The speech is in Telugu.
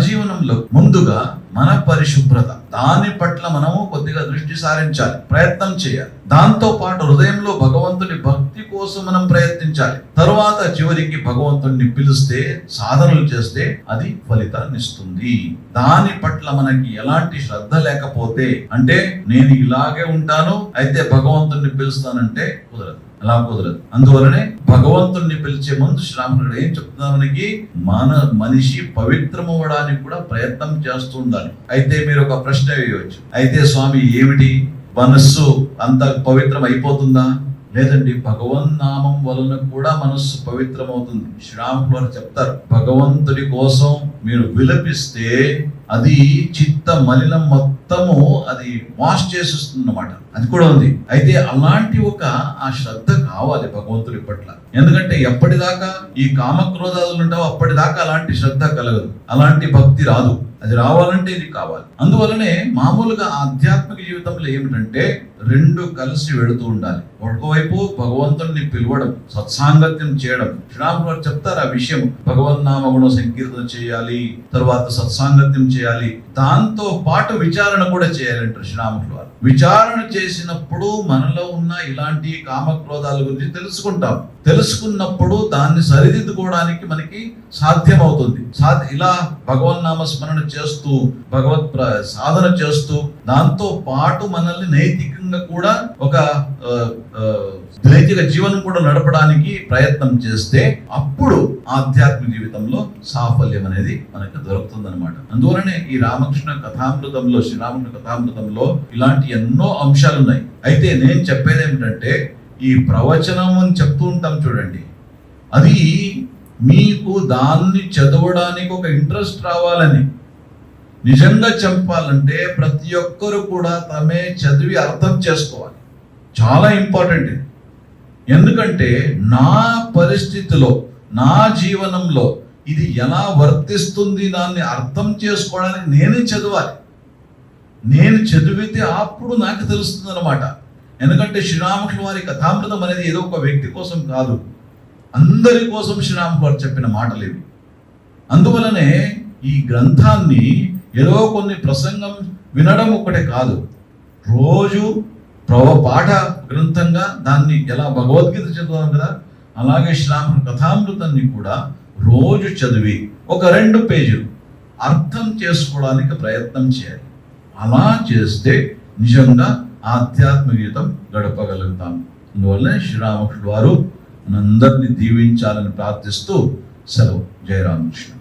జీవనంలో ముందుగా మన పరిశుభ్రత దాని పట్ల మనము కొద్దిగా దృష్టి సారించాలి ప్రయత్నం చేయాలి. దాంతో పాటు హృదయంలో భగవంతుని భక్తి కోసం మనం ప్రయత్నించాలి. తరువాత చివరికి భగవంతుడిని పిలిస్తే సాధనలు చేస్తే అది ఫలితాన్ని ఇస్తుంది. దాని పట్ల మనకి ఎలాంటి శ్రద్ధ లేకపోతే అంటే నేను ఇలాగే ఉంటాను అయితే భగవంతుడిని పిలుస్తానంటే కుదరదు. అలా కుదరదు. అందువలనే భగవంతుణ్ణి పిలిచే ముందు శ్రీరాముడు ఏం చెప్తున్నానికి మన మనిషి పవిత్రమవడానికి కూడా ప్రయత్నం చేస్తూ ఉండాలి. అయితే మీరు ఒక ప్రశ్న వేయవచ్చు. అయితే స్వామి ఏమిటి? మనస్సు అంత పవిత్రం అయిపోతుందా లేదండి భగవన్ నామం వలన కూడా మనస్సు పవిత్రమవుతుంది. శ్రీరాములు వారు చెప్తారు భగవంతుడి కోసం మీరు విలపిస్తే అది చిత్త మలినం మొత్తం మొత్తము అది వాష్ చేసేస్తుంది అన్నమాట అది కూడా ఉంది. అయితే అలాంటి ఒక ఆ శ్రద్ధ కావాలి భగవంతుడి పట్ల. ఎందుకంటే ఎప్పటిదాకా ఈ కామక్రోధాలు ఉంటావు అప్పటిదాకా అలాంటి శ్రద్ధ కలగదు. అలాంటి భక్తి రాదు. అది రావాలంటే ఇది కావాలి. అందువలనే మామూలుగా ఆధ్యాత్మిక జీవితంలో ఏమిటంటే రెండు కలిసి వెళుతూ ఉండాలి. ఒకవైపు భగవంతుడిని పిలవడం సత్సాంగత్యం చేయడం. శ్రీరాములు గారు చెప్తారు ఆ విషయం. భగవన్ నామగుణ సంకీర్తన చేయాలి తర్వాత సత్సాంగత్యం చేయాలి. దాంతో పాటు విచారణ కూడా చేయాలంటారు శ్రీరాములు వారు విచారణ చేసినప్పుడు మనలో ఉన్న ఇలాంటి కామక్రోధాల గురించి తెలుసుకుంటాం. తెలుసుకున్నప్పుడు దాన్ని సరిదిద్దుకోవడానికి మనకి సాధ్యం అవుతుంది సాధ ఇలా భగవన్నామ స్మరణ చేస్తూ భగవత్ సాధన చేస్తూ దాంతో పాటు మనల్ని నైతికంగా కూడా ఒక నైతిక జీవనం కూడా నడపడానికి ప్రయత్నం చేస్తే అప్పుడు ఆధ్యాత్మిక జీవితంలో సాఫల్యం అనేది మనకు దొరుకుతుంది అనమాట అందువలనే ఈ రామకృష్ణ కథామృతంలో శ్రీరాముని కథామృతంలో ఇలాంటి ఎన్నో అంశాలు ఉన్నాయి అయితే నేను చెప్పేది ఏమిటంటే ఈ ప్రవచనం అని చెప్తూ ఉంటాం చూడండి. అది మీకు దాన్ని చదవడానికి ఒక ఇంట్రెస్ట్ రావాలని నిజంగా చెప్పాలంటే ప్రతి ఒక్కరు కూడా తమే చదివి అర్థం చేసుకోవాలి. చాలా ఇంపార్టెంట్ ఇది. ఎందుకంటే నా పరిస్థితిలో నా జీవనంలో ఇది ఎలా వర్తిస్తుంది దాన్ని అర్థం చేసుకోవడానికి నేనే చదవాలి. నేను చదివితే అప్పుడు నాకు తెలుస్తుంది అనమాట ఎందుకంటే శ్రీరామకృష్ణ వారి కథామృతం అనేది ఏదో ఒక వ్యక్తి కోసం కాదు. అందరి కోసం శ్రీరాములు వారు చెప్పిన మాటలు ఇవి. అందువలనే ఈ గ్రంథాన్ని ఏదో కొన్ని ప్రసంగం వినడం ఒకటే కాదు. రోజు ప్రవ పాఠ గ్రంథంగా దాన్ని ఎలా భగవద్గీత చదువుతాం కదా అలాగే శ్రావణ కథామృతాన్ని కూడా రోజు చదివి ఒక రెండు పేజీలు అర్థం చేసుకోవడానికి ప్రయత్నం చేయాలి. అలా చేస్తే నిజంగా ఆధ్యాత్మిక జీవితం గడపగలుగుతాం. అందువల్ల శ్రీరామకృష్ణ వారు మనందరినీ దీవించాలని ప్రార్థిస్తూ సెలవు. జయరామకృష్ణ